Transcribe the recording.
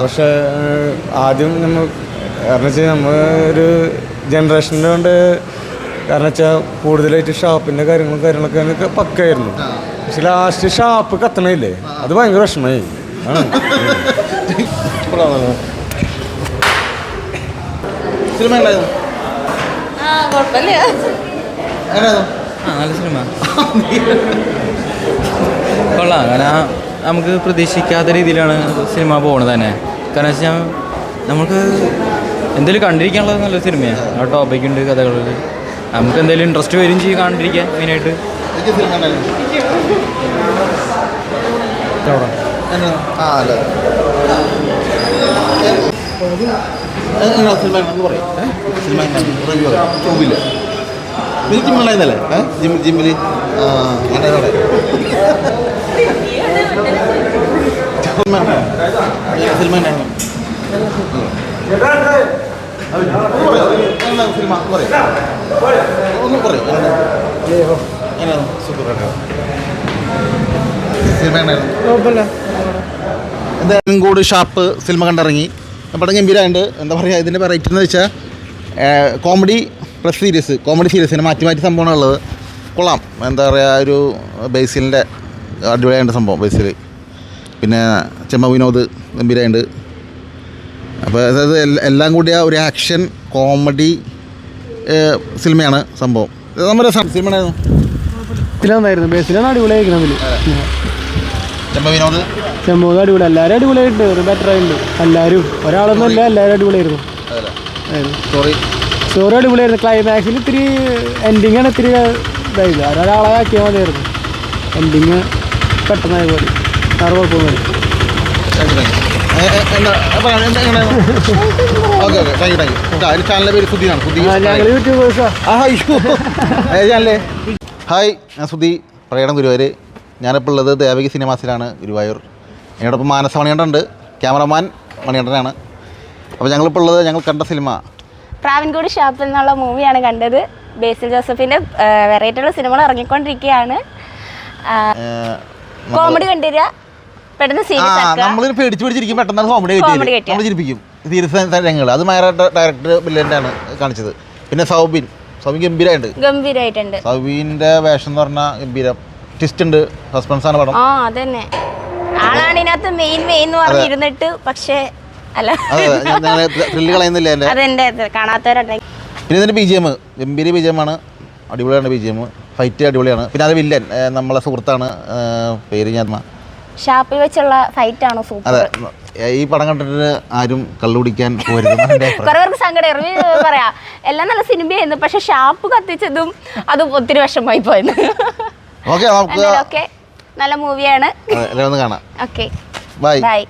പക്ഷെ ആദ്യം നമ്മൾ കാരണം വെച്ചാൽ നമ്മൾ ഒരു ജനറേഷന്റെ കൊണ്ട് കാരണം വെച്ചാൽ കൂടുതലായിട്ട് ഷാപ്പിന്റെ കാര്യങ്ങളും കാര്യങ്ങളൊക്കെ പക്കായിരുന്നു. പക്ഷെ ലാസ്റ്റ് ഷാപ്പ് കത്തണില്ലേ? അത് ഭയങ്കര വിഷമമായി ഉണ്ടായിരുന്നു നല്ല സിനിമ. കൊള്ളാം. അങ്ങനെ നമുക്ക് പ്രതീക്ഷിക്കാത്ത രീതിയിലാണ് സിനിമ പോകുന്നത് തന്നെ. കാരണം വെച്ചാൽ നമുക്ക് എന്തെങ്കിലും കണ്ടിരിക്കാനുള്ളത് നല്ല സിനിമയാണ് ആ ടോപ്പിക് ഉണ്ട് കഥകളിൽ നമുക്ക് എന്തെങ്കിലും ഇൻട്രസ്റ്റ് വരും ചെയ്യും കണ്ടിരിക്കാൻ മെയിനായിട്ട് എനിക്ക് സിനിമ ഉണ്ടായിരുന്നു എന്തായാലും കൂടി ഷാപ്പ് സിനിമ കണ്ടിറങ്ങി പടം ഗംഭീരമായിട്ട് എന്താ പറയുക ഇതിന്റെ വെറൈറ്റി എന്ന് വെച്ചാൽ കോമഡി പ്ലസ് സീരീസ് കോമഡി സീരീസിന് മാറ്റി മാറ്റി സംഭവമാണ് ഉള്ളത് കൊള്ളാം. എന്താ പറയുക ഒരു ബേസിലിന്റെ അടിപൊളിയായിട്ട് സംഭവം ബേസിൽ പിന്നെ ചെമ്മ വിനോദ് ഗംഭീരമായിട്ട് അപ്പോൾ അതായത് എല്ലാം എല്ലാം കൂടിയ ഒരു ആക്ഷൻ കോമഡി സിനിമയാണ് സംഭവം. നമ്മുടെ സിനിമ ഉണ്ടായിരുന്നു ബേസിലാണ് അടിപൊളിയായിരിക്കണം അതിൽ ചെമ്മ വിനോദ്. ചെമ്പോത് അടിപൊളി. എല്ലാവരും അടിപൊളിയായിട്ടുണ്ട്. ഒരു ബെറ്റർ ആയിട്ടുണ്ട്. എല്ലാവരും ഒരാളൊന്നും അല്ല എല്ലാവരും അടിപൊളിയായിരുന്നു. സ്റ്റോറി അടിപൊളിയായിരുന്നു. ക്ലൈമാക്സിൽ ഇത്തിരി എൻഡിങ് ആണ് ഇത്തിരി ഇതായത്. ഒരാളെ ആക്കിയാൽ മതിയായിരുന്നു. എൻഡിങ് പെട്ടെന്നായ പോലെ. വേറെ കുഴപ്പമൊന്നുമില്ല okay okay thank you thank you അതിന് ചാനലിന്റെ പേര് സുധീനാണ്. സുധി ഞങ്ങൾ യൂട്യൂബേഴ്സാ ആ. അയ്യോ ചാനലേ ഹായ് ഞാൻ സുധി. പ്രകടം ഗുരുവായൂർ ഞാനിപ്പോൾ ഉള്ളത് ദേവകി സിനിമാസിലാണ് ഗുരുവായൂർ. എന്നോടൊപ്പം മാനസ മണികണ്ഠനുണ്ട്. ക്യാമറമാൻ മണികണ്ഠനാണ്. അപ്പോൾ ഞങ്ങളിപ്പോൾ ഉള്ളത് ഞങ്ങൾ കണ്ട സിനിമ. പ്രാവൻകൂടി ഷാപ്പിൽ നിന്നുള്ള മൂവിയാണ് കണ്ടത്. ബേസിൽ ജോസഫിന്റെ വെറൈറ്റി ഉള്ള സിനിമകൾ ഇറങ്ങിക്കൊണ്ടിരിക്കുകയാണ്. കോമഡി കണ്ടുവരിക പെട്ടെന്ന് സീരിയസ് നമ്മൾ പേടിച്ച് പിടിച്ചിരിക്കും. പെട്ടെന്ന് കോമഡി കയറ്റുക. നമ്മൾ ചിരിപ്പിക്കും. സീരിയസ് രംഗങ്ങൾ അത് മയറ ഡയറക്ടർ ബില്ലിന്റെ ആണ് കാണിച്ചത്. പിന്നെ സൗബിൻ. സൗബിൻ ഗംഭീരമായിട്ട് ഗംഭീരമായിട്ടുണ്ട് സൗബിന്റെ വേഷം എന്ന് പറഞ്ഞാൽ ഗംഭീരം. ട്വിസ്റ്റ് ഉണ്ട്. സസ്പെൻസ് ആണ് പടം. ആ അതന്നെ. ആളാണ് ഇതിനകത്ത് മെയിൻ മെയിൻ എന്ന് പറഞ്ഞിരുന്നിട്ട് പക്ഷേ അല്ല. ത്രില്ല് കളയുന്നില്ല എന്റെ? അതെന്റെ ഇത് കാണാത്തവരുണ്ടെങ്കിൽ പിന്നെ ഇതിന്റെ ബി ജി എം ഗംഭീര ബി ജി എം ആണ്. അടിപൊളിയാണ് ബി ജി എം ഫൈറ്റ് അടിപൊളിയാണ്. പിന്നെ അത് വില്ലൻ നമ്മളെ സുഹൃത്താണ്. പേര് ഞാൻ ഷാപ്പിൽ വെച്ചുള്ള ഫൈറ്റ് ആണോ സൂപ്പർ ഈ പടം കണ്ടിട്ട് ആരും കള്ളുപിടിക്കാൻ. കുറെ പേർക്ക് സങ്കടം പറയാ എല്ലാം നല്ല സിനിമയായിരുന്നു പക്ഷെ ഷാപ്പ് കത്തിച്ചതും അത് ഒത്തിരി വിഷമമായി പോയത് ഓക്കെ നല്ല മൂവിയാണ് കാണാം. Okay bye bye